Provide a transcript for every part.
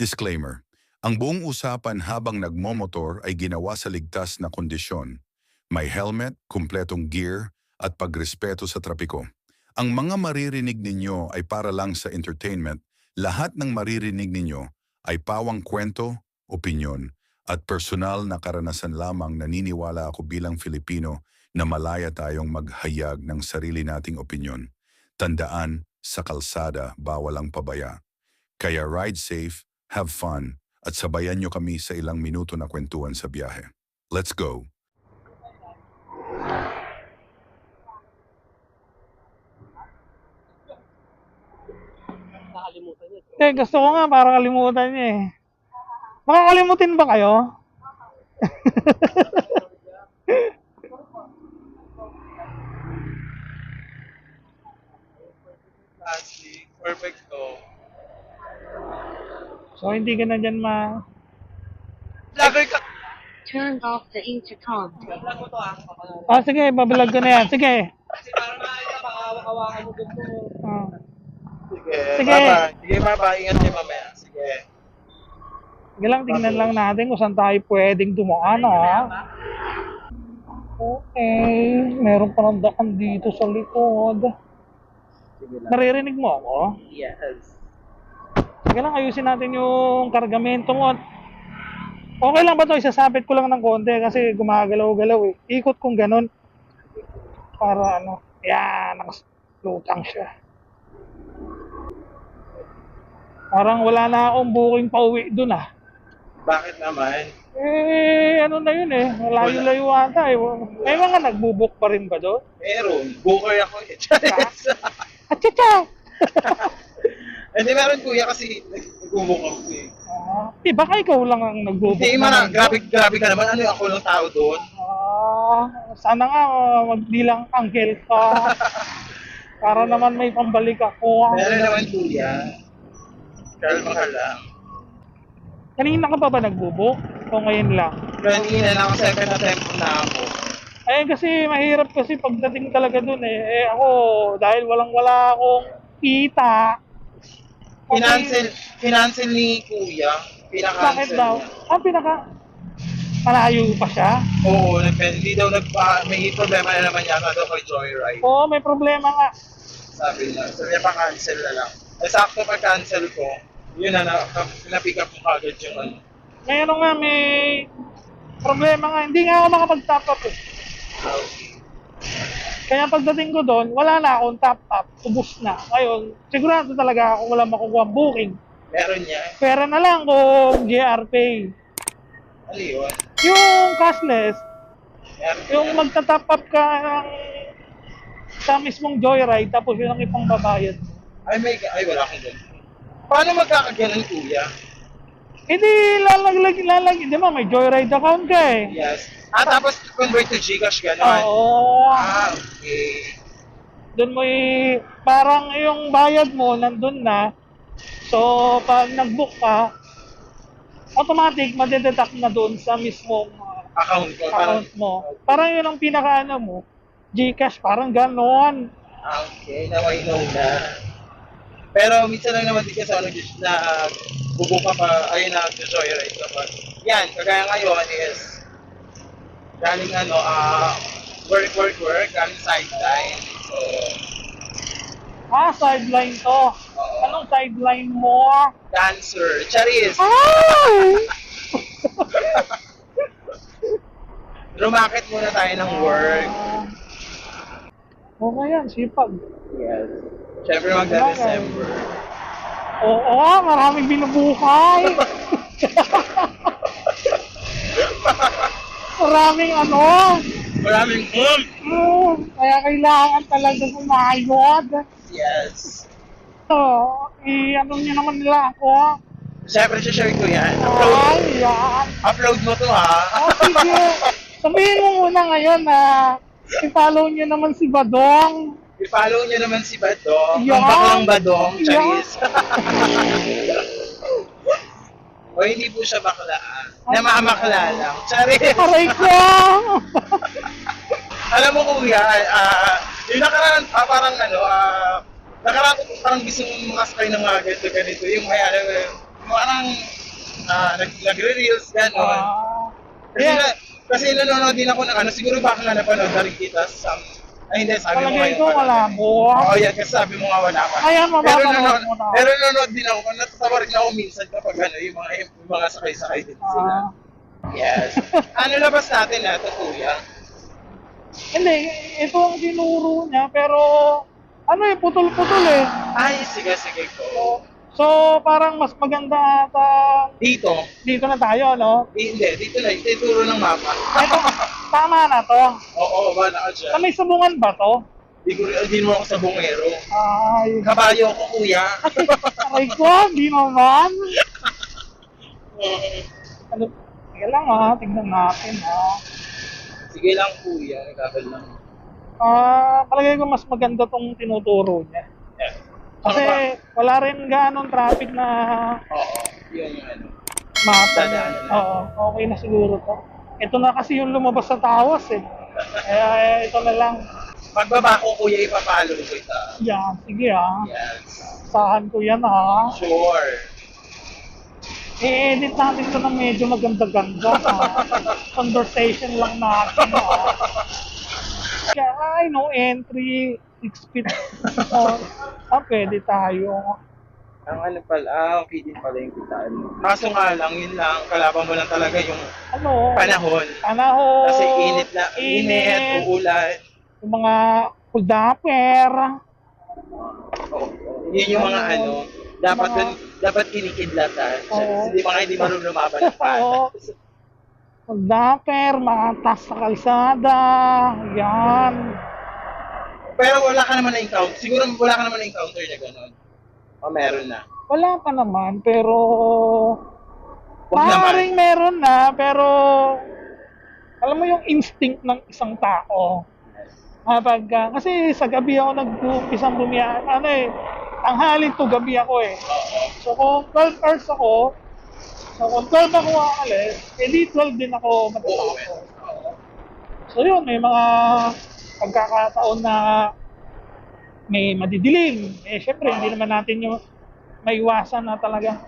Disclaimer. Ang buong usapan habang nagmomotor ay ginawa sa ligtas na kondisyon. May helmet, kumpletong gear, at pagrespeto sa trapiko. Ang mga maririnig ninyo ay para lang sa entertainment. Lahat ng maririnig ninyo ay pawang kwento, opinyon, at personal na karanasan lamang naniniwala ako bilang Filipino na malaya tayong maghayag ng sarili nating opinyon. Tandaan, sa kalsada, bawal ang pabaya. Kaya ride safe, have fun, at sabayan nyo kami sa ilang minuto na kwentuhan sa biyahe. Let's go! Hindi, gusto ko nga para kalimutan niya eh. Makakalimutin ba kayo? Plastic. Perfect to. So, hindi ka na dyan ma... Vlogger ka! Turn off the intercom. Vlog mo to ah. Ah, sige, babalag ko na yan. Sige. Kasi mo. Ah. Sige. Sige. Bye-bye. Sige, bye-bye. Ingat kayo mamaya. Sige. Sige lang, tingnan lang natin kung saan tayo pwedeng dumaan, ha? Okay. Meron pa ng daan dito sa likod. Sige lang. Naririnig mo ako? Yes. Sige lang, ayusin natin yung kargamento mo. Okay lang ba to? Isasabit ko lang ng konti kasi gumagalaw-galaw eh. Ikot kong ganun. Para ano, yan, nakaslutang siya. Parang wala na akong booking pa uwi dun ah. Bakit naman? Eh, ano na yun eh. Malayo-layo ata eh. May mga nagbubook pa rin ba doon? Meron. Booker ako eh. Charis. Hindi meron kuya kasi nag-book ako eh. Ah, di baka ikaw lang ang nagbubook. Hindi man, grabe, grabe ka naman. Ano yung ako lang tao doon? Ah, sana nga uh, magbilang uncle ka. Para naman may pambalik ako. Meron naman kuya. Kalma ka lang. Kanina ka pa ba nagbubuk? O ngayon lang? Kanina na ako second attempt na ako. Eh kasi mahirap kasi pagdating talaga dun eh. Eh ako, dahil walang wala akong kita. Okay, Financel, financel ni kuya. Bakit Pinakancel. daw? Ah, pinaka... Malayo pa siya? Oo, nagpen- hindi daw nagpa, may problema na naman yata daw kay Joyride. Oo, may problema nga. Sabi niya, sabi niya pa-cancel na lang. Eh, sakto pag-cancel ko, yun na, na na-pick up ko kagad yung ano. Ngayon nga may problema nga. Hindi nga ako makapag-top up eh. Kaya pagdating ko doon, wala na akong top up. Ubus na. Ngayon, sigurado talaga ako wala makukuha ang booking. Meron niya. Pera na lang kung GR Pay. Ano yun? Yung cashless, yung magta-top up ka ng sa mismong joyride, tapos yun ang ipang babayad. Ay, may, ay, wala akong ganun. Paano magkakaganon, kuya? Hindi lalaglag, lalaglag, di ba may joyride account ka eh. Yes. Ah, tapos convert to Gcash, gano'n? Oo. Ah, okay. Doon mo i- parang yung bayad mo nandun na. So, pag nag-book ka, automatic madedetect na doon sa mismong uh, Account ko. Parang, account mo. Parang yun ang pinaka-ano mo, Gcash, parang ganon. Ah, okay. Now I know na. Pero minsan lang naman din kasi ano, just na bubo ka pa, ayun na, joyride pa. Yan, kagaya ngayon is, galing ano, ah, work, work, work, galing sideline. So, Ah, sideline to. Anong sideline mo? dancer, charis, Ay! rumakit muna tayo ng work. Okay yan, sipag. Yes. Siyempre magda-December. Oo, maraming binubukay. maraming ano. Maraming um! Mm, kaya kailangan talaga sumayod. Yes. So, i-ano nyo naman nila ako. Siyempre, share ko yan. Upload, Ay, yan. upload mo to ha. Oh, sige. Sabihin mo muna ngayon na i-follow nyo naman si Badong. I-follow niyo naman si Badong. Yan. Ang baklang Badong. Charis. o hindi po siya bakla. ah. Namamakla lang. Charis. Aray ko! Alam mo kuya, ah, yung nakaraan, ah, parang ano, ah, nakaraan ko parang gusto mong makasakay ng mga ganito ganito. Yung may ano, parang ah, nag, nagre-reels, gano'n. Ah, kasi, na, kasi nanonood din ako ng ano, siguro baka nga napanood na rin kita sa ay hindi, sabi mo Palagay ko wala mo. Oo, yan, kasi sabi mo nga wala ka. Ayan, pero mapapanood nanonood, mo na. pero nanonood din ako, natatawa rin ako minsan kapag ano, yung mga, yung mga sakay-sakay din sila. Ah, Yes. ano labas natin na ito, kuya? hindi, ito ang tinuro niya, pero ano eh, putol-putol eh. Ay, sige, sige ko. So, parang mas maganda ata Dito, dito na tayo, no? di- hindi, dito na, ituturo ng mapa. Ito, tama na to. Oo, wala ka dyan. Sa may ba to? Di ko mo ako sa bungero. Ay, Kabayo ko, kuya. aray ko, di naman. Ano, sige lang ha, tignan natin ha. Sige lang, kuya. Nagkakal lang. Ah, palagay ko mas maganda tong tinuturo niya. Yeah. Kasi Ano wala rin ganon traffic na Oo, yung ano. na. Oo, okay na siguro to. Ito na kasi yung lumabas sa tawas eh. Kaya eh, ito na lang. Pagbaba ko, kuya, ipapalo ko ito. Yan, sige ha. Yes. Saan ko yan ha. Sure. I-edit natin ito ng medyo maganda-ganda ha. Conversation lang natin ha. Kaya ay no entry, 6 feet. Oh, ah, pwede tayo. Ang ano pala, ah, okay din pala yung kitaan mo. Kaso nga lang, yun lang, kalaban mo lang talaga yung Ano? panahon. Panahon. Kasi init na, init, uulan. Yung mga kuldaper. Oo. Yun yung mga ano, dapat Mga- dun, dapat kinikidlatan. Oo. Hindi mga hindi marunong lumaban ng. Oo. Kuldaper, mga tas sa kalsada. Yan. Pero wala ka naman na-encounter. Siguro wala ka naman na-encounter na gano'n. O meron na. Wala pa naman, pero... Huwag. Maaaring meron na, pero... Alam mo yung instinct ng isang tao. Kapag, ah, kasi sa gabi ako nag-umpisang bumiyahe. Ano eh, tanghali to gabi ako eh. So kung 12 hours ako, so kung 12 ako aalis, eh di 12 din ako matatapos. So yun, may mga pagkakataon na may madidilim. Eh syempre, hindi naman natin yung maiwasan na talaga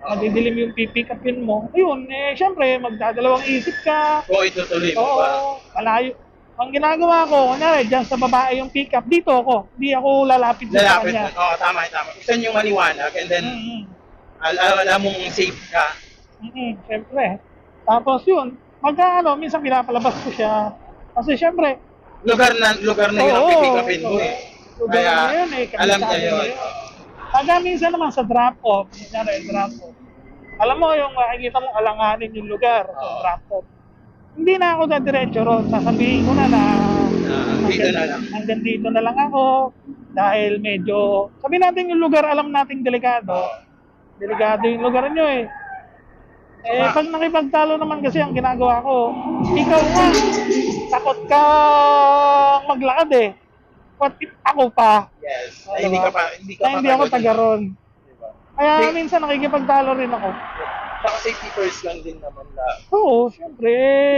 madidilim yung pipick upin mo. Ayun, eh syempre, magdadalawang isip ka. O itutuloy mo ba? Oo, malayo. Ang ginagawa ko, kunyari, dyan sa babae yung pick up, dito ako. Hindi ako lalapit sa Lalapit kanya. mo. Oo, tama, tama. Gusto nyo maliwanag and then Mm-mm. al- alam mong safe ka. Mm-mm, syempre. Tapos yun, magka ano, minsan pinapalabas ko siya. Kasi syempre, Lugar na lugar na yun ang Oo, pipikapin mo eh. Lugar Kaya na yun eh, alam niya yun. yun. Pagka minsan naman sa drop-off, kunyari drop-off, alam mo yung makikita mong alanganin yung lugar sa Oo. drop-off. Hindi na ako dadiretso ron. Sasabihin ko na na Ah, dito na lang. hanggang dito na lang ako dahil medyo sabi natin yung lugar alam nating delikado delikado yung lugar nyo eh eh Ah. pag nakipagtalo naman kasi ang ginagawa ko ikaw nga takot ka maglakad eh what if ako pa Yes. Oo, Ay, hindi diba? ka pa, hindi ka pa hindi ako taga ron Diba? kaya Hindi. minsan nakikipagtalo rin ako Saka safety first lang din naman na. oo syempre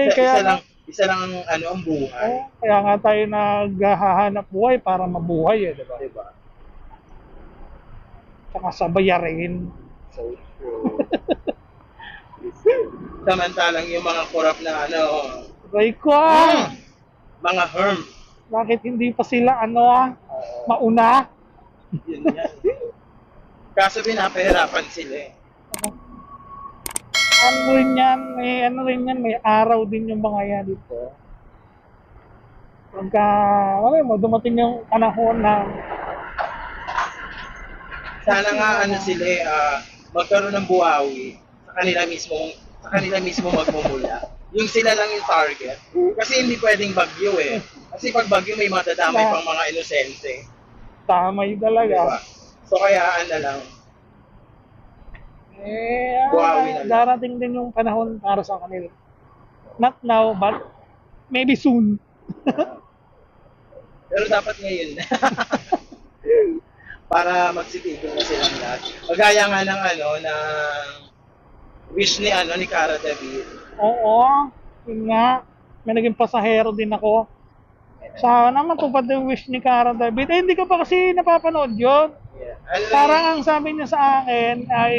Isa, kaya isa lang, isa lang ang ano ang buhay. Oo, kaya nga tayo naghahanap buhay para mabuhay eh, di ba? Diba? Tsaka sa bayarin. So true. Samantalang yung mga korap na ano, Aray ko, ah, mga herm. Bakit hindi pa sila ano ah, mauna? yun yan. Kaso pinapahirapan sila eh. Ano rin yan, may ano rin yan, may araw din yung mga yan dito. Pagka, alam mo, dumating yung panahon na Sana nga ano sila eh, ah, magkaroon ng buhawi sa kanila mismo, sa kanila mismo magmumula. Yung sila lang yung target. Kasi hindi pwedeng bagyo eh. Kasi pag bagyo may matadamay pang mga inosente. tamay talaga. Diba? So kaya ano lang, Eh, ah, Buhawi na lang. darating din yung panahon para sa kanila. Not now, but maybe soon. Pero dapat ngayon. Para magsitigil na silang lahat. Magaya nga ng ano, ng wish ni ano ni Cara David. Oo, yun nga. May naging pasahero din ako. Sana matupad yung wish ni Cara David. Eh, hindi ka pa kasi napapanood yun. Yeah. Parang ang sabi niya sa akin ay